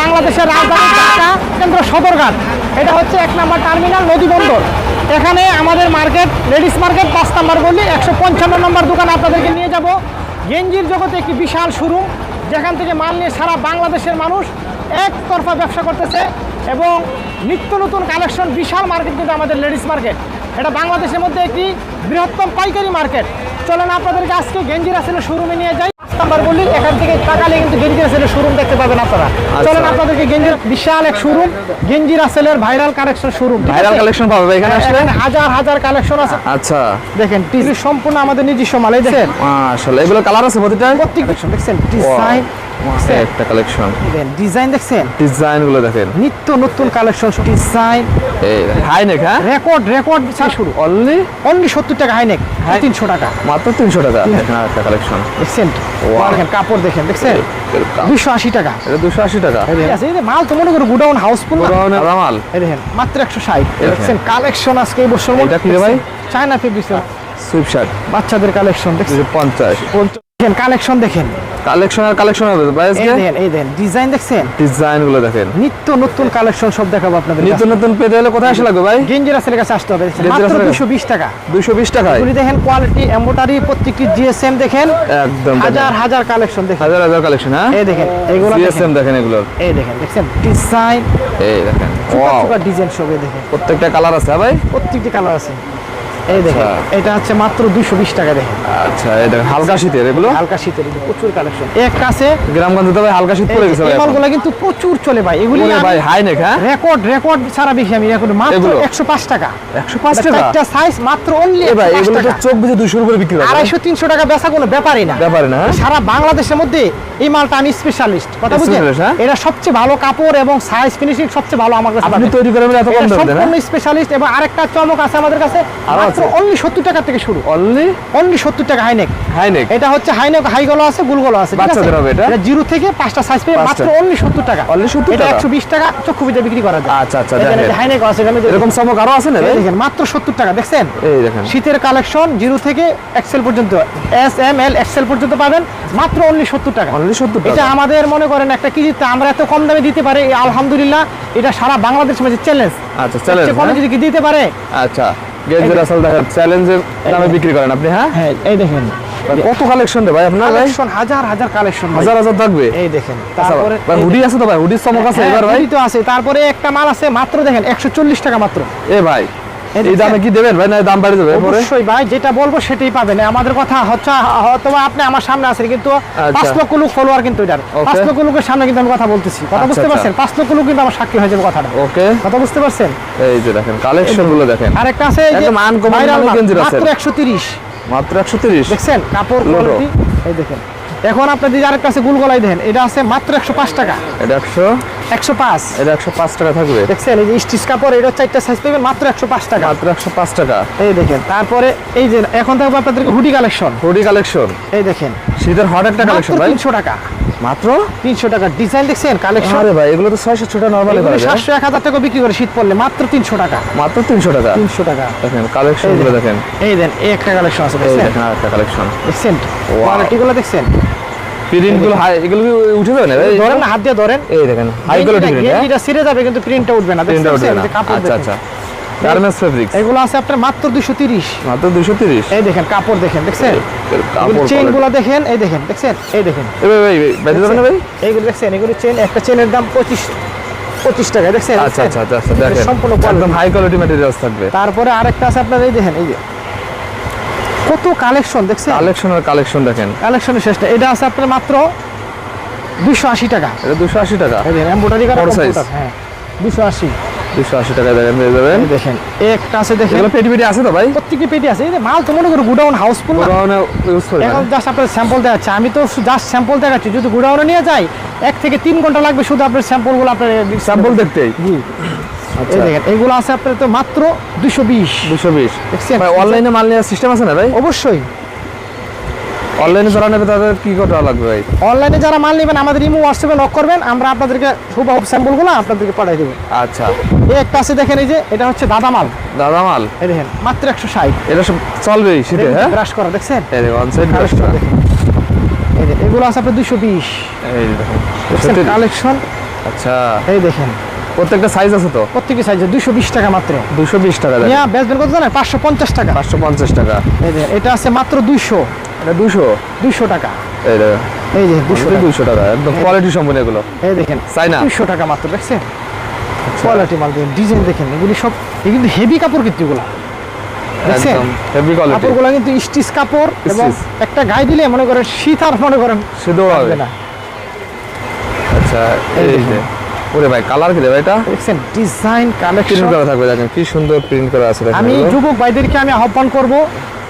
বাংলাদেশের রাজধানী ঢাকা, কেন্দ্র সদরঘাট। এটা হচ্ছে এক নম্বর টার্মিনাল, নদী বন্দর। এখানে আমাদের মার্কেট, লেডিস মার্কেট, পাঁচ নম্বর গলি, একশো পঞ্চান্ন নম্বর দোকান আপনাদেরকে নিয়ে যাব। গেঞ্জির জগতে একটি বিশাল শোরুম, যেখান থেকে মাল নিয়ে সারা বাংলাদেশের মানুষ একতরফা ব্যবসা করতেছে এবং নিত্য নতুন কালেকশন, বিশাল মার্কেট কিন্তু আমাদের লেডিস মার্কেট। এটা বাংলাদেশের মধ্যে একটি বৃহত্তম পাইকারি মার্কেট। চলেন আপনাদেরকে আজকে গেঞ্জি রাসেলের শোরুমে নিয়ে যাই। নাম্বার বললি এখান থেকে তাকালে কিন্তু গেঞ্জি রাসেলের শোরুম দেখতে পাবেন আপনারা। চলেন আপনাদেরকে গেঞ্জির বিশাল এক শোরুম গেঞ্জি রাসেলের viral collection showroom viral collection পাবে এখানে আসলে? হাজার হাজার কালেকশন আছে। আচ্ছা। দেখেন টিভি সম্পূর্ণ আমাদের নিজস্ব মাল এই দেখেন। আসলে এগুলো কালার আছে প্রতিটা? প্রত্যেক দেখছেন ডিজাইন একটা কালেকশন ডিজাইন দেখছেন? ডিজাইনগুলো দেখেন। নিত্য নতুন কালেকশন ডিজাইন হ্যাঁ? রেকর্ড রেকর্ড শুরু। অনলি অনলি সত্তর টাকা হাইনেক তিনশো টাকা। মাত্র তিনশো টাকা। একটা কালেকশন দেখছেন? দেখেন কাপড় দেখেন দেখছেন? দুশো আশি টাকা। এটা দুশো আশি টাকা। মাল তো মনে করো গুডাউন হাউসফুল এই দেখেন মাত্র একশো ষাট। দেখছেন কালেকশন আজকে এই বছর এটা কি রে ভাই? চায়না ফেব্রিক্স সুইপ শার্ট বাচ্চাদের কালেকশন দেখছেন? দুশো পঞ্চাশ। দেখেন কালেকশন দেখেন। কালেকশন আর কালেকশন হবে ভাই এই আজকে? দেখেন এই দেখেন ডিজাইন দেখছেন? ডিজাইনগুলো দেখেন। নিত্য নতুন কালেকশন সব দেখাবো আপনাদের নিত্য নতুন পেতে হলে কোথায় আসে লাগবে ভাই? কাছে আসতে হবে মাত্র রাসেলের কাছে? দুশো বিশ টাকা। দুশো এগুলি দেখেন কোয়ালিটি এম্বোটারি প্রত্যেকটি জিএসএম দেখেন। একদম হাজার হাজার কালেকশন দেখেন। হাজার হাজার কালেকশন হ্যাঁ? এই দেখেন এগুলো সিএসএম দেখেন এগুলোর এই দেখেন দেখছেন? ডিজাইন এই দেখেন। Wow, ডিজাইন সব দেখেন। প্রত্যেকটা কালার আছে হ্যাঁ ভাই? প্রত্যেকটি কালার আছে। এই দেখেন আচ্ছা। এটা হচ্ছে মাত্র দুশো বিশ টাকা দেখেন। আচ্ছা এই দেখেন হালকা শীতের এগুলো? হালকা শীতের প্রচুর কালেকশন। এক কাছে গ্রামগঞ্জে তো ভাই হালকা শীত পড়ে গেছে মালগুলো কিন্তু প্রচুর চলে ভাই এগুলি ভাই হাই নেক হ্যাঁ? রেকর্ড রেকর্ড সারা বেশি আমি রেকর্ড মাত্র এগুলো? একশো পাঁচ টাকা। একশো পাঁচ টাকা? চারটা সাইজ মাত্র অনলি ভাই এগুলো তো চোখ বুঝে উপরে বিক্রি করে তিনশো টাকা বেচা কোনো ব্যাপারই না। ব্যাপারে না হ্যাঁ? সারা বাংলাদেশের মধ্যে এই মালটা আমি স্পেশালিস্ট কথা Specialist, হ্যাঁ? এটা সবচেয়ে ভালো কাপড় এবং সাইজ ফিনিশিং সবচেয়ে ভালো আমার কাছে আপনি তৈরি করেন এত কম দাম হ্যাঁ? সম্পূর্ণ স্পেশালিস্ট এবং আরেকটা চমক আছে আমাদের কাছে। আরও মাত্র? অনলি সত্তর টাকা থেকে শুরু। অনলি অনলি সত্তর টাকা হাইনেক হাই নেক এটা হচ্ছে হাইনেক হাই গলো আছে গুল গলো আছে? বাচ্চাদের হবে এটা? জিরো থেকে পাঁচটা সাইজ পেয়ে মাত্র অনলি সত্তর টাকা। 70 এটা টাকা? একশো বিশ টাকা চক্ষু বিদ্যা বিক্রি করা যায় আচ্ছা, আচ্ছা, হাইনেক আছে এরকম চমক আরও আছে না দেখেন মাত্র সত্তর টাকা দেখছেন? এই দেখেন। শীতের কালেকশন জিরো থেকে এক্সেল পর্যন্ত এস এম এল এক্সেল পর্যন্ত পাবেন মাত্র অনলি সত্তর টাকা। অনলি সত্তর এটা আমাদের মনে করেন একটা কি আমরা এত কম দামে দিতে পারি আলহামদুলিল্লাহ এটা সারা বাংলাদেশ মাঝে চ্যালেঞ্জ আচ্ছা চ্যালেঞ্জ কমে যদি কি দিতে পারে আচ্ছা। গেঞ্জের আসল দেখেন চ্যালেঞ্জের দামে বিক্রি করেন আপনি হ্যাঁ? হ্যাঁ এই দেখেন। কত কালেকশন রে ভাই আপনার ভাই? কালেকশন হাজার হাজার কালেকশন হাজার হাজার থাকবে। এই দেখেন আচ্ছা, তারপরে ভাই হুডি আছে তো ভাই হুডির চমক আছে হ্যাঁ, এবার ভাই? তো আছে। তারপরে একটা মাল আছে মাত্র দেখেন একশো চল্লিশ টাকা মাত্র। এ ভাই এই দামে কি দেবেন? ভাই না দাম বাড়ে যাবে অবশ্যই ভাই যেটা বলব সেটাই পাবেন। আমাদের কথা হচ্ছে হয়তো আপনি আমার সামনে আছেন কিন্তু পাঁচ লক্ষ লোক ফলোয়ার কিন্তু এটার। পাঁচ লক্ষ লোকের সামনে কিন্তু আমি কথা বলতেছি। কথা আচ্ছা, বুঝতে আচ্ছা। পারছেন? পাঁচ লক্ষ লোক কিন্তু আমার সাক্ষী হয়ে যাবে কথাটা। ওকে কথা বুঝতে পারছেন? এই যে দেখেন কালেকশনগুলো দেখেন। আরেকটা আছে এই যে আছে। মাত্র একশো তিরিশ। মাত্র একশো তিরিশ। দেখছেন? কাপড় কোয়ালিটি এই দেখেন। এখন আপনার দিকে আরেকটা আছে গুলগলাই দেখেন। এটা আছে মাত্র একশো পাঁচ টাকা। এটা একশো একশো পাঁচ। এটা একশো পাঁচ টাকা থাকবে। দেখছেন এই যে স্টিচ কাপড় এটা চারটা সাইজ পাবেন মাত্র একশো পাঁচ টাকা। মাত্র একশো পাঁচ টাকা। এই দেখেন তারপরে এই যে এখন থাকবে আপনাদেরকে হুডি কালেকশন। Hoodie collection. এই দেখেন শীতের হট একটা কালেকশন ভাই। তিনশো টাকা। মাত্র? তিনশো টাকা ডিজাইন দেখছেন কালেকশন? আরে ভাই এগুলো তো ছয় সাতশো টাকা নর্মালি সাতশো এক হাজার টাকা বিক্রি করে শীত পড়লে মাত্র তিনশো টাকা। মাত্র তিনশো টাকা। তিনশো টাকা। দেখেন কালেকশন দেখেন। এই দেন এই একটা কালেকশন আছে দেখেন একটা কালেকশন। দেখছেন? কোয়ালিটি গুলো দেখছেন? প্রিন্ট এগুলো কি উঠে যাবে না? ধরেন হাত দিয়ে ধরেন। এই দেখেন হাই কোয়ালিটি প্রিন্ট ছিঁড়ে যাবে কিন্তু প্রিন্টটা উঠবে না। প্রিন্ট উঠবে না এই যে কাপড় আচ্ছা আচ্ছা। গার্মেন্টস ফেব্রিক্স এগুলো আছে আপনার মাত্র দুশো তিরিশ। মাত্র দুশো তিরিশ? এই দেখেন কাপড় দেখেন দেখছেন? কাপড় দেখেন এই দেখেন দেখছেন? এই দেখেন। এ ভাই ভাই বেঁধে যাবে ভাই? এইগুলো দেখছেন এগুলো চেন একটা চেনের দাম পঁচিশ পঁচিশ টাকা দেখছেন? আচ্ছা আচ্ছা আচ্ছা আচ্ছা দেখেন। সম্পূর্ণ একদম হাই কোয়ালিটি ম্যাটেরিয়ালস থাকবে। তারপরে আরেকটা আছে আপনার এই দেখেন এই যে। কত কালেকশন দেখছেন? কালেকশন আর কালেকশন দেখেন। কালেকশনের শেষটা এটা আছে আপনার মাত্র দুশো আশি টাকা। এটা দুশো আশি টাকা। size? হ্যাঁ দুশো আশি। দুশো আশি টাকা দেখেন পেয়ে যাবেন। দেখেন একটা আছে দেখেন। এগুলো পেটি পেটি আছে তো ভাই? প্রত্যেকটি পেটি আছে। এই মাল তো মনে করো গুডাউন হাউসফুল পুরোনো ইউজ করে এখন জাস্ট আপনার স্যাম্পল দেখাচ্ছে। আমি তো জাস্ট স্যাম্পল দেখাচ্ছি। যদি গুডাউনে নিয়ে যাই এক থেকে তিন ঘণ্টা লাগবে শুধু আপনার স্যাম্পলগুলো আপনার স্যাম্পল দেখতেই। জি। এই দেখেন এইগুলো আছে আপনার তো মাত্র দুশো বিশ। দুশো বিশ। অনলাইনে মাল নেওয়ার সিস্টেম আছে না ভাই? অবশ্যই। অনলাইনে যারা নেবে তাদের কি করা লাগবে ভাই? অনলাইনে যারা মাল নেবেন আমাদের ইমো হোয়াটসঅ্যাপে নক করবেন আমরা আপনাদেরকে হুবহু স্যাম্পলগুলো আপনাদেরকে পাঠিয়ে দেবো। আচ্ছা। এই একটা আছে দেখেন এই যে এটা হচ্ছে দাদা মাল। দাদা মাল? এই দেখেন মাত্র একশো ষাট। এটা সব চলবেই শীতে হ্যাঁ? ব্রাশ করা দেখছেন? এই দেখো অন সাইড দেখেন। এই যে এগুলো আছে আপনার দুশো বিশ। এই দেখুন কালেকশন আচ্ছা। এই দেখেন। প্রত্যেকটা সাইজ আছে তো? প্রত্যেকটি সাইজে দুশো বিশ টাকা মাত্র। দুশো বিশ টাকা ইয়া বেচবেন কত জানেন? পাঁচশো পঞ্চাশ টাকা। পাঁচশো পঞ্চাশ টাকা। এটা আছে মাত্র দুইশো। এটা দুশো দুইশো টাকা। এই এই যে দুশো দুশো টাকা। একদম কোয়ালিটি সম্পূর্ণ এগুলো। এই দেখেন চাইনা? দুইশো টাকা মাত্র দেখছেন? কোয়ালিটি মাল দেখেন ডিজাইন দেখেন এগুলি সব কিন্তু হেভি কাপড় কিন্তু এগুলো। দেখছেন? হেভি কোয়ালিটি কাপড়গুলো কিন্তু স্টিচ কাপড় এবং একটা গায়ে দিলে মনে করেন শীত আর মনে করেন শুধু হবে। না। আচ্ছা এই ওরে ভাই কালার কি দেবে এটা? দেখছেন ডিজাইন প্রিন্ট কালেকশন করা থাকবে দেখেন কি সুন্দর প্রিন্ট করা আছে আমি যুবক ভাইদেরকে আমি আহ্বান করব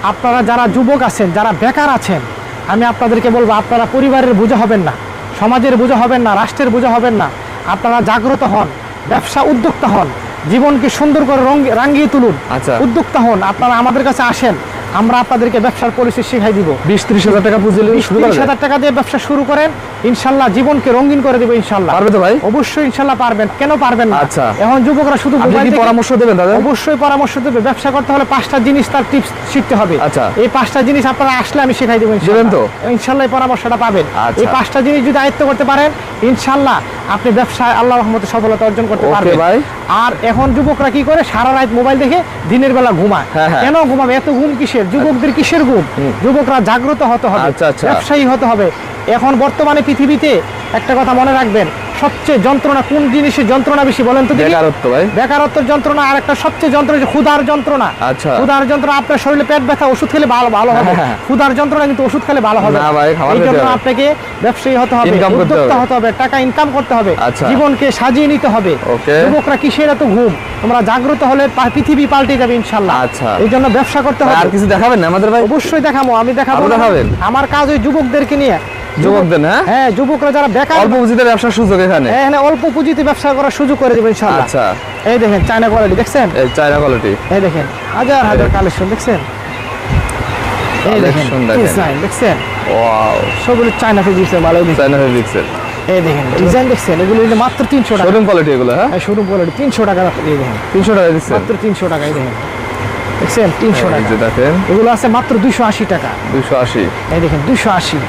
আপনারা যারা যুবক আছেন যারা বেকার আছেন আমি আপনাদেরকে বলব আপনারা পরিবারের বোঝা হবেন না সমাজের বোঝা হবেন না রাষ্ট্রের বোঝা হবেন না আপনারা জাগ্রত হন ব্যবসা উদ্যোক্তা হন জীবনকে সুন্দর করে রঙ- রাঙিয়ে তুলুন আচ্ছা। উদ্যোক্তা হন আপনারা আমাদের কাছে আসেন আমরা আপনাদেরকে ব্যবসার পলিসি শিখাই দিব বিশ ত্রিশ হাজার টাকা পুঁজি বিশ তিরিশ? হাজার টাকা দিয়ে ব্যবসা শুরু করেন ইনশাল্লাহ জীবনকে রঙিন করে দেবো ইনশাল্লাহ পারবে তো ভাই অবশ্যই ইনশাল্লাহ পারবেন কেন পারবেন না আচ্ছা। এখন যুবকরা শুধু পরামর্শ দেবেন দাদা অবশ্যই পরামর্শ দেবে ব্যবসা করতে হলে পাঁচটা জিনিস তার টিপস শিখতে হবে আচ্ছা। এই পাঁচটা জিনিস আপনারা আসলে আমি শেখাই দেবো। দেবেন তো? ইনশাল্লাহ পরামর্শটা পাবেন আচ্ছা। এই পাঁচটা জিনিস যদি আয়ত্ত করতে পারেন ইনশাল্লাহ আপনি ব্যবসায় আল্লাহ রহমতে সফলতা অর্জন করতে পারবেন। ভাই। আর এখন যুবকরা কি করে? সারা রাত মোবাইল দেখে দিনের বেলা ঘুমায়। হ্যাঁ, হ্যাঁ। কেন ঘুমাবে? এত ঘুম কিসের? যুবকদের কিসের ঘুম? যুবকরা জাগ্রত হতে হবে। আচ্ছা, আচ্ছা। ব্যবসায়ী হতে হবে। এখন বর্তমানে পৃথিবীতে একটা কথা মনে রাখবেন সবচেয়ে যন্ত্রণা কোন জিনিসের যন্ত্রণা বেশি বলেন তো বেকারত্ব ভাই বেকারত্বের যন্ত্রণা আর একটা সবচেয়ে যন্ত্রণা হচ্ছে ক্ষুধার যন্ত্রণা আচ্ছা। ক্ষুধার যন্ত্রণা আপনার শরীরে পেট ব্যথা ওষুধ খেলে ভালো ভালো হবে হ্যাঁ, হ্যাঁ। ক্ষুধার যন্ত্রণা কিন্তু ওষুধ খেলে ভালো হবে না ভাই, এই জন্য। আপনাকে ব্যবসায়ী হতে হবে উদ্যোক্তা হতে হবে টাকা ইনকাম করতে হবে আচ্ছা। জীবনকে সাজিয়ে নিতে হবে. যুবকরা কিসের এত ঘুম তোমরা জাগ্রত হলে পৃথিবী পাল্টে যাবে ইনশাল্লাহ আচ্ছা। এই জন্য ব্যবসা করতে হবে আর কিছু দেখাবেন না আমাদের ভাই অবশ্যই দেখাবো আমি দেখাবো দেখাবেন? আমার কাজ ওই যুবকদেরকে নিয়ে যুবকদের হ্যাঁ? হ্যাঁ যুবকরা যারা বেকার অল্প পুঁজিতে ব্যবসার সুযোগ এখানে। এখানে অল্প পুঁজিতে ব্যবসা করার সুযোগ করে দেবে ইনশাল্লাহ আচ্ছা। এই দেখেন চায়না কোয়ালিটি দেখছেন? এই চায়না কোয়ালিটি এই দেখেন হাজার হাজার কালেকশন দেখছেন? এই দেখেন ডিজাইন দেখছেন? ওয়াও সবগুলো চায়না ফেব্রিক্সের দেখেন। চায়না ফেব্রিক্সের এই দেখেন ডিজাইন দেখছেন? এগুলো মাত্র তিনশো টাকা। শোরুম কোয়ালিটি এগুলো হ্যাঁ? শুরু কোয়ালিটি তিনশো টাকা এই দেখেন। তিনশো টাকা দিচ্ছেন? মাত্র তিনশো টাকা এই দেখেন। দেখছেন? তিনশো এই টাকা। যে দেখেন। এগুলো আছে মাত্র দুইশো আশি টাকা। দুইশো আশি। এই দেখেন দুইশো আশি।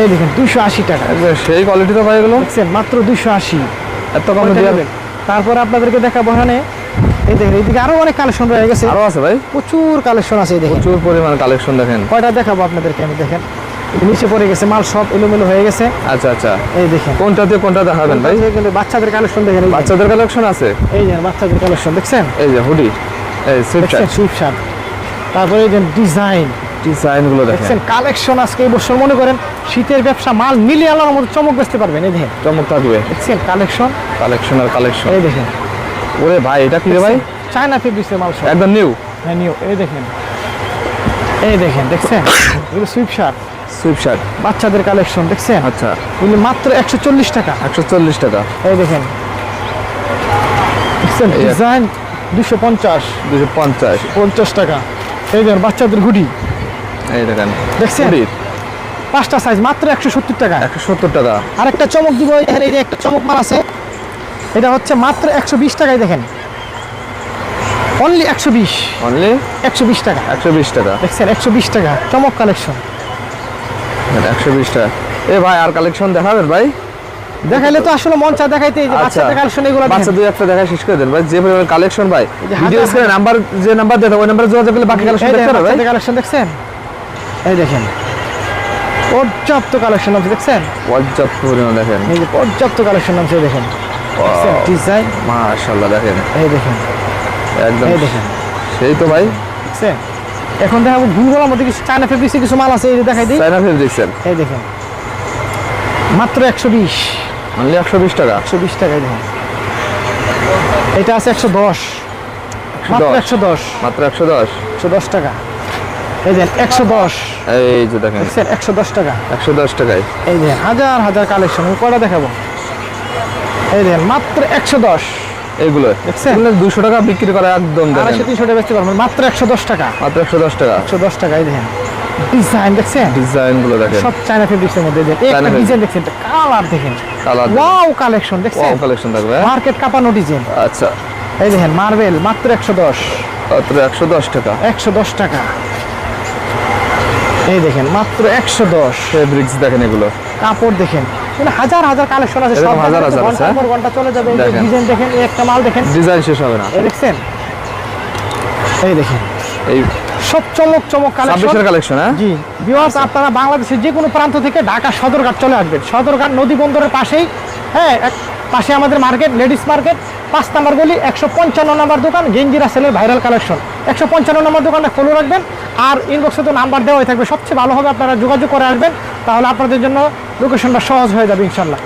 এই দেখেন দুইশো আশি টাকা। সেই কোয়ালিটি তো ভাই এগুলো? দেখছেন মাত্র দুইশো আশি। এত কমে হবে তারপরে আপনাদেরকে দেখাবো এখানে। এই দেখেন এইদিকে আরও অনেক কালেকশন রয়ে গেছে। আরও আছে ভাই? প্রচুর কালেকশন আছে এই দেখেন। প্রচুর পরিমাণ কালেকশন দেখেন। কয়টা দেখাবো আপনাদেরকে আমি দেখেন। নিচে পড়ে গেছে মাল সব এলোমেলো হয়ে গেছে। আচ্ছা আচ্ছা। এই দেখেন। কোনটা দিয়ে কোনটা দেখাবেন ভাই? কিন্তু বাচ্চাদের কালেকশন দেখেন বাচ্চাদের কালেকশন আছে? এই যে বাচ্চাদের কালেকশন দেখছেন? এই যে হুডি। এই সুইপ শার্ট। তারপরে এই যে ডিজাইন। ডিজাইনগুলো দেখেন কালেকশন আজকে এই বছর মনে করেন শীতের ব্যবসা মাল মিলিয়ে আলার মতো চমক বেচতে পারবেন এই দেখেন। চমক থাকবে। দেখছেন কালেকশন? কালেকশন আর কালেকশন। এই দেখেন। ওরে ভাই এটা কি রে ভাই? চায়না ফেব্রিক্সের মাল সব। একদম নিউ হ্যাঁ নিও এই দেখেন। এই দেখেন দেখছেন? এগুলো সুইপ শার্ট সুইফট শার্ট বাচ্চাদের কালেকশন দেখছেন? আচ্ছা। এগুলো মাত্র একশো চল্লিশ টাকা। একশো চল্লিশ টাকা। এই দেখেন। দেখছেন ডিজাইন দুশো পঞ্চাশ। দুশো পঞ্চাশ। পঞ্চাশ টাকা। এই দেখেন বাচ্চাদের হুডি এই দেখেন দেখছেন? পাঁচটা সাইজ মাত্র একশো সত্তর টাকা। একশো সত্তর টাকা। আরেকটা চমক দিব এই যে একটা চমক মাল আছে। এটা হচ্ছে মাত্র একশো বিশ টাকায় দেখেন। অনলি একশো বিশ। অনলি একশো বিশ টাকা। একশো বিশ টাকা। দেখছেন একশো বিশ টাকা। চমক কালেকশন একশো বিশ টাকা। এ ভাই আর কালেকশন দেখাবেন ভাই? দেখাইলে তো আসলে মন চা দেখাইতে এই যে আচ্ছা। বাচ্চাদের কালেকশন এগুলো বাচ্চা দুই একটা দেখা শেষ করে দেন ভাই। যে পরিমাণ কালেকশন ভাই। ভিডিও স্ক্রিনে নাম্বার যে নাম্বার দেয় ওই নাম্বারে যোগাযোগ করলে বাকি কালেকশন দেখতে দেখেন পারবে ভাই? কালেকশন দেখছেন? এই দেখেন। পর্যাপ্ত কালেকশন আছে দেখছেন? পর্যাপ্ত পরিমাণ দেখেন। এই যে পর্যাপ্ত কালেকশন আছে দেখেন। ডিজাইন মাশাআল্লাহ দেখেন। এই দেখেন। একদম। এই দেখেন। সেই তো ভাই। দেখছেন? এখন দেখাবো ভুলগুলোর মধ্যে কিছু চায়না ফেব্রিক্সে কিছু মাল আছে এই দেখাই দিই। চাইনা ফেব্রিক্সের এই দেখেন। মাত্র একশো বিশ। অনলি একশো বিশ টাকা? একশো বিশ টাকায় দেখেন। এটা আছে একশো দশ। মাত্র 110 একশো দশ। মাত্র একশো দশ। একশো দশ টাকা। এই দেন একশো দশ। এই যে দেখেন। দেখছেন একশো দশ টাকা। একশো দশ টাকায়। এই দেখেন হাজার হাজার কালেকশন দেখাবো? এই দেখেন মাত্র একশো দশ। এইগুলো দেখছেন? এগুলো দুশো টাকা বিক্রি করা একদম দেখেন। টাকা বেচতে পারবেন মাত্র একশো দশ টাকা। মাত্র একশো দশ টাকা। একশো দশ টাকা এই দেখেন। ডিজাইন দেখছেন? ডিজাইনগুলো দেখেন। সব চায়না ফেব্রিক্সের মধ্যে দেখেন একটা ডিজাইন দেখছেন কালার দেখেন। কালার ওয়াও কালেকশন দেখছেন? কালেকশন থাকবে? মার্কেট কাঁপানো ডিজাইন। আচ্ছা। এই দেখেন মার্বেল মাত্র একশো দশ। মাত্র একশো দশ টাকা। একশো দশ টাকা। এই দেখেন মাত্র একশো দশ ফেব্রিক্স দেখেন এগুলো। কাপড় দেখেন হাজার হাজার কালেকশন আছে সব হাজার হাজার ঘণ্টার পর ঘণ্টা চলে যাবে ডিজাইন দেখেন। একটা মাল দেখেন। ডিজাইন শেষ হবে না। দেখছেন? এই দেখেন। এই সব চমক চমক কালেকশন কালেকশন হ্যাঁ? জি ভিউয়ার্স আপনারা বাংলাদেশের যে কোনো প্রান্ত থেকে ঢাকা সদরঘাট চলে আসবেন। সদরঘাট নদী বন্দরের পাশেই হ্যাঁ পাশে আমাদের মার্কেট লেডিস মার্কেট পাঁচ নাম্বার গলি একশো পঞ্চান্ন নাম্বার দোকান গেঞ্জিরা সেলের ভাইরাল কালেকশন। একশো পঞ্চান্ন নাম্বার দোকানটা ফলো রাখবেন আর ইনবক্সে তো নাম্বার দেওয়াই থাকবে। সবচেয়ে ভালো হবে আপনারা যোগাযোগ করে আসবেন তাহলে আপনাদের জন্য লোকেশনটা সহজ হয়ে যাবে ইনশাল্লাহ